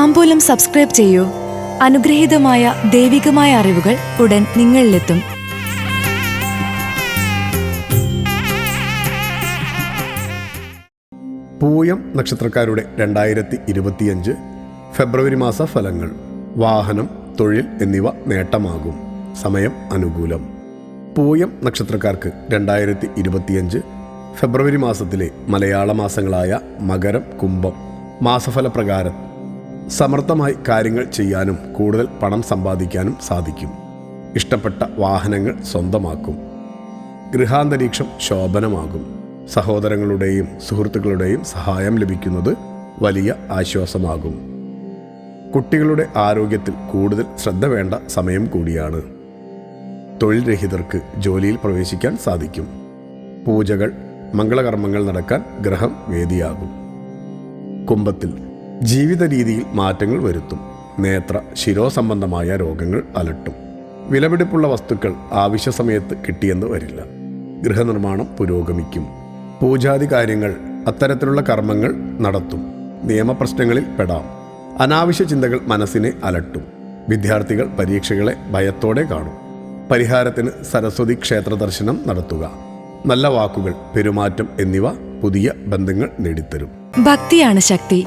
താമ്പൂലം subscribe ചെയ്യൂ. അനുഗ്രഹീതമായ ദൈവികമായ അറിവുകൾ ഉടൻ നിങ്ങളിലെത്തും. പൂയം നക്ഷത്രക്കാരുടെ രണ്ടായിരത്തി ഇരുപത്തിയഞ്ച് ഫെബ്രുവരി മാസ ഫലങ്ങൾ. വാഹനം തൊഴിൽ എന്നിവ നേട്ടമാകും. സമയം അനുകൂലം. പൂയം നക്ഷത്രക്കാർക്ക് രണ്ടായിരത്തി ഇരുപത്തിയഞ്ച് ഫെബ്രുവരി മാസത്തിലെ മലയാള മാസങ്ങളായ മകരം കുംഭം മാസഫലപ്രകാരം സമർത്ഥമായി കാര്യങ്ങൾ ചെയ്യാനും കൂടുതൽ പണം സമ്പാദിക്കാനും സാധിക്കും. ഇഷ്ടപ്പെട്ട വാഹനങ്ങൾ സ്വന്തമാക്കും. ഗൃഹാന്തരീക്ഷം ശോഭനമാകും. സഹോദരങ്ങളുടെയും സുഹൃത്തുക്കളുടെയും സഹായം ലഭിക്കുന്നത് വലിയ ആശ്വാസമാകും. കുട്ടികളുടെ ആരോഗ്യത്തിൽ കൂടുതൽ ശ്രദ്ധ വേണ്ട സമയം കൂടിയാണ്. തൊഴിൽ രഹിതർക്ക് ജോലിയിൽ പ്രവേശിക്കാൻ സാധിക്കും. പൂജകൾ മംഗളകർമ്മങ്ങൾ നടക്കാൻ ഗ്രഹം വേദിയാകും. കുംഭത്തിൽ ജീവിത രീതിയിൽ മാറ്റങ്ങൾ വരുത്തും. നേത്ര ശിരോസംബന്ധമായ രോഗങ്ങൾ അലട്ടും. വിലപിടിപ്പുള്ള വസ്തുക്കൾ ആവശ്യ സമയത്ത് കിട്ടിയെന്ന് വരില്ല. ഗൃഹനിർമ്മാണം പുരോഗമിക്കും. പൂജാതി കാര്യങ്ങൾ അത്തരത്തിലുള്ള കർമ്മങ്ങൾ നടത്തും. നിയമപ്രശ്നങ്ങളിൽ പെടാം. അനാവശ്യ ചിന്തകൾ മനസ്സിനെ അലട്ടും. വിദ്യാർത്ഥികൾ പരീക്ഷകളെ ഭയത്തോടെ കാണും. പരിഹാരത്തിന് സരസ്വതി ക്ഷേത്ര ദർശനം നടത്തുക. നല്ല വാക്കുകൾ പെരുമാറ്റം എന്നിവ പുതിയ ബന്ധങ്ങൾ നേടിത്തരും. ഭക്തിയാണ് ശക്തി.